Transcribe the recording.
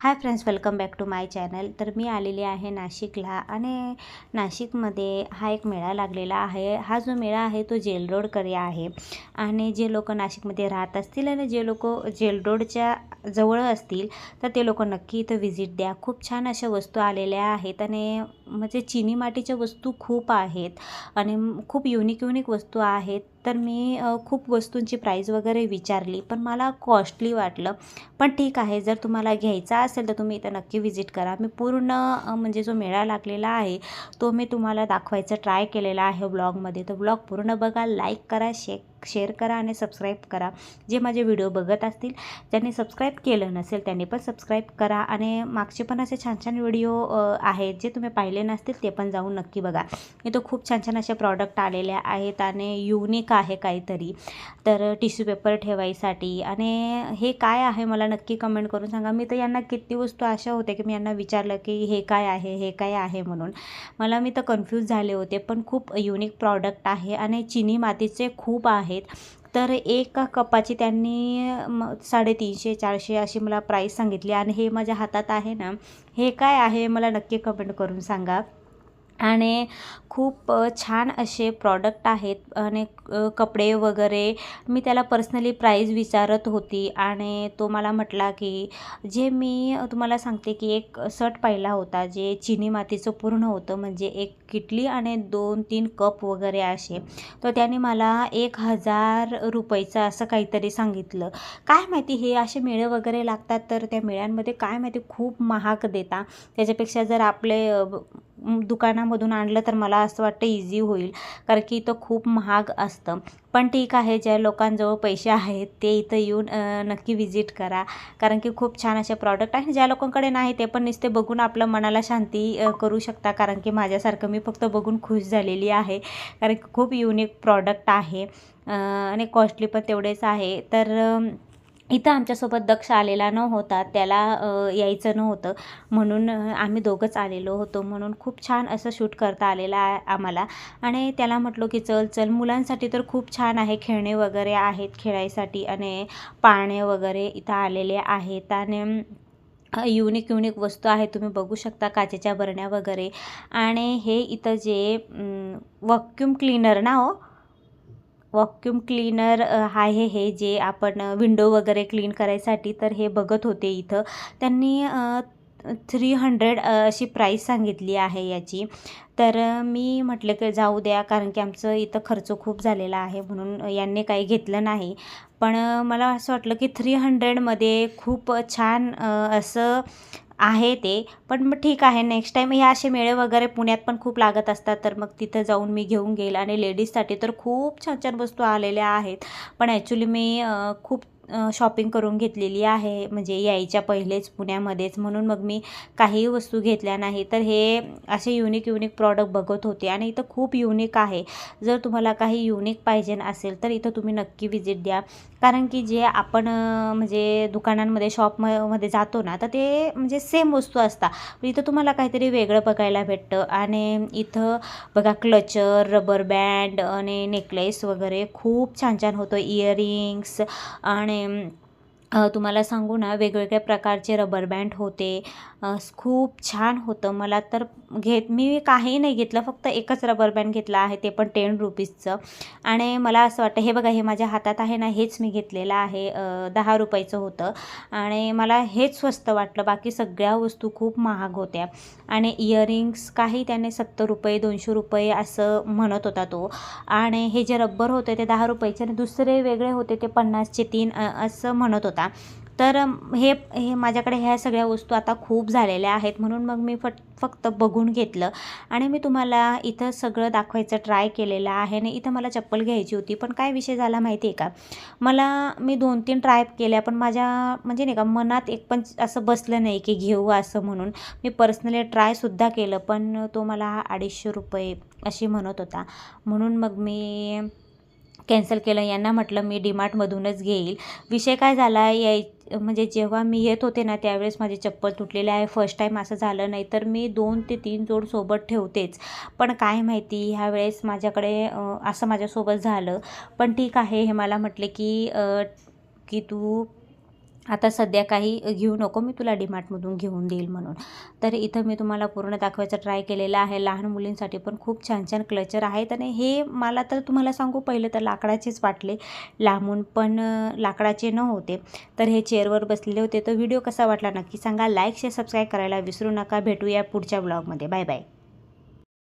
Hi friends welcome back to my channel. तर मी आलेली आहे नाशिकला आणि नाशिकमध्ये हा एक मेळा लागलेला आहे. हा जो मेळा आहे तो जेल रोडकडे आहे आणि जे लोक नाशिकमध्ये राहत असतील आणि जे लोक जेल रोडच्या जवळ असतील तर ते लोक नक्की इथं व्हिजिट द्या. खूप छान अशा वस्तू आलेल्या आहेत आणि म्हणजे चिनी मातीच्या वस्तू खूप आहेत आणि खूप युनिक युनिक वस्तू आहेत. तर मी खूप वस्तूंची प्राईज वगैरे विचारली पण मला कॉस्टली वाटलं. पण ठीक आहे जर तुम्हाला घ्यायचा असेल तर तुम्ही इथं नक्की व्हिजिट करा. मी पूर्ण म्हणजे जो मेळा लागलेला आहे तो मी तुम्हाला दाखवायचा ट्राय केलेला आहे ब्लॉगमध्ये तर ब्लॉग पूर्ण बघा लाईक करा शेक शेअर करा आणि सबस्क्राईब करा. जे माझे व्हिडिओ बघत असतील त्यांनी सबस्क्राईब केलं नसेल त्यांनी पण सबस्क्राईब करा. आणि मागचे पण असे छान छान व्हिडिओ आहेत जे तुम्ही पाहिले नसतील ते पण जाऊन नक्की बघा. इथं खूप छान छान असे प्रॉडक्ट आलेले आहेत आणि युनिक आहे काहीतरी. तर टिश्यू पेपर ठेवायसाठी. आणि हे काय आहे मला नक्की कमेंट करून सांगा. मी तर यांना किती वस्तू अशा होत्या की मी यांना विचारलं की हे काय आहे हे काय आहे म्हणून. मला मी तर कन्फ्यूज झाले होते पण खूप युनिक प्रॉडक्ट आहे आणि चिनी मातीचे खूप आहे. आहेत. तर एका कपाची त्यांनी म साडेतीनशे चारशे अशी मला प्राईस सांगितली. आणि हे माझ्या हातात आहे ना. हे काय आहे? मला नक्की कमेंट करून सांगा. आणि खूप छान असे प्रॉडक्ट आहेत आणि कपडे वगैरे. मी त्याला पर्सनली प्राईज विचारत होती आणि तो मला म्हटला की जे मी तुम्हाला सांगते की एक शर्ट पाहिला होता जे चिनी मातीचं पूर्ण होतं म्हणजे एक किटली आणि दोन तीन कप वगैरे असे. तर त्याने मला एक हजार रुपयाचं असं काहीतरी सांगितलं. काय माहिती हे असे मेळे वगैरे लागतात तर त्या मेळ्यांमध्ये काय माहिती खूप महाग देता. त्याच्यापेक्षा जर आपले दुकानामधून आणलं तर मला असं वाटतं इझी होईल. कारण की इथं खूप महाग असतं. पण ठीक आहे ज्या लोकांजवळ पैसे आहेत ते इथं येऊन नक्की विजिट करा. कारण की खूप छान असे प्रॉडक्ट आहे ज्या लोकांकडे नाही ते पण नुसते बघून आपलं मनाला शांती करू शकता. कारण की माझ्यासारखं मी फक्त बघून खुश झालेली आहे. कारण की खूप युनिक प्रॉडक्ट आहे. आणि कॉस्टली पण तेवढेच आहे. तर इथं आमच्यासोबत दक्ष आलेला न होता त्याला यायचं नव्हतं. म्हणून आम्ही दोघंच आलेलो होतो. म्हणून खूप छान असं शूट करता आलेलं आहे आम्हाला. आणि त्याला म्हटलो की चल चल मुलांसाठी तर खूप छान आहे. खेळणे वगैरे आहेत खेळायसाठी आणि पाळणे वगैरे इथं आलेले आहेत आणि युनिक युनिक वस्तू आहेत. तुम्ही बघू शकता काचेच्या बरण्या वगैरे. आणि हे इथं जे वक्यूम क्लीनर ना हो वॉक्यूम क्लीनर आहे हे जे आपण विंडो वगैरे क्लीन करायसाठी तर हे बघत होते इथं. त्यांनी थ्री हंड्रेड अशी प्राईस सांगितली आहे याची. तर मी म्हटलं की जाऊ द्या कारण की आमचं इथं खर्च खूप झालेला आहे म्हणून यांनी काही घेतलं नाही. पण मला असं वाटलं की थ्री हंड्रेडमध्ये खूप छान असं आहे ते. पण मग ठीक आहे नेक्स्ट टाईम हे असे मेळे वगैरे पुण्यात पण खूप लागत असतात तर मग तिथं जाऊन मी घेऊन घेईल आणि लेडीजसाठी तर खूप छान छान वस्तू आलेल्या आहेत. पण ॲक्च्युली मी खूप शॉपिंग करून घेतलेली आहे. म्हणजे यायच्या पहिलेच पुण्यामध्येच. म्हणून मग मी काहीही वस्तू घेतल्या नाही. तर हे असे युनिक युनिक प्रॉडक्ट बघत होते. आणि इथं खूप युनिक आहे. जर तुम्हाला काही युनिक पाहिजे असेल तर इथं तुम्ही नक्की व्हिजिट द्या. कारण की जे आपण म्हणजे दुकानांमध्ये शॉपमध्ये जातो ना तर ते म्हणजे सेम वस्तू असतात. इथं तुम्हाला काहीतरी वेगळं बघायला भेटतं. आणि इथं बघा क्लचर रबर बँड आणि नेकलेस वगैरे खूप छान छान होतं. इयरिंग्स आणि 嗯 तुम्हाला सांगू ना वेगवेगळ्या प्रकारचे रबर बँड होते. खूप छान होतं. मला तर घेत मी काही नाही घेतलं फक्त एकच रबर बँड घेतला आहे ते पण टेन रुपीजचं आणि मला असं वाटतं हे बघा हे माझ्या हातात आहे ना हेच मी घेतलेलं आहे. दहा रुपयाचं होतं. आणि मला हेच स्वस्त वाटलं. बाकी सगळ्या वस्तू खूप महाग होत्या. आणि इयरिंग्स काही त्याने सत्तर रुपये दोनशे रुपये असं म्हणत होता तो. आणि हे जे रब्बर होते ते दहा रुपयाचे आणि दुसरे वेगळे होते ते पन्नासचे तीन असं म्हणत होता. तर हे हे माझ्याकडे ह्या सगळ्या वस्तू आता खूप झालेल्या आहेत म्हणून मग मी फट फक्त बघून घेतलं. आणि मी तुम्हाला इथं सगळं दाखवायचं ट्राय केलेलं आहे आणि इथं मला चप्पल घ्यायची होती. पण काय विषय झाला माहिती आहे का? मला मी दोन तीन ट्राय केल्या पण माझ्या म्हणजे नाही का मनात एक पण असं बसलं नाही की घेऊ असं म्हणून. मी पर्सनली ट्रायसुद्धा केलं पण तो मला अडीचशे रुपये अशी म्हणत होता. म्हणून मग मी कॅन्सल केलं. यांना म्हटलं मी डीमार्टमधूनच घेईल. विषय काय झाला याय म्हणजे जेव्हा मी येत होते ना त्यावेळेस माझी चप्पल तुटलेली आहे. फर्स्ट टाईम असं झालं नाही तर मी दोन ते तीन जोड सोबत ठेवतेच. पण काय माहिती ह्या वेळेस माझ्याकडे असं माझ्यासोबत झालं. पण ठीक आहे हे मला म्हटले की की तू आता सध्या काही घेऊ नको मी तुला डीमार्टमधून घेऊन देईल म्हणून. तर इथं मी तुम्हाला पूर्ण दाखवायचा ट्राय केलेला आहे. लहान मुलींसाठी पण खूप छान छान क्लचर आहेत आणि हे मला तर तुम्हाला सांगू पहिलं तर लाकडाचेच वाटले. लांबून पण लाकडाचे न होते. तर हे चेअरवर बसलेले होते. तर व्हिडिओ कसा वाटला नक्की सांगा. लाईक शेअर सबस्क्राईब करायला विसरू नका. भेटूया पुढच्या ब्लॉगमध्ये बाय बाय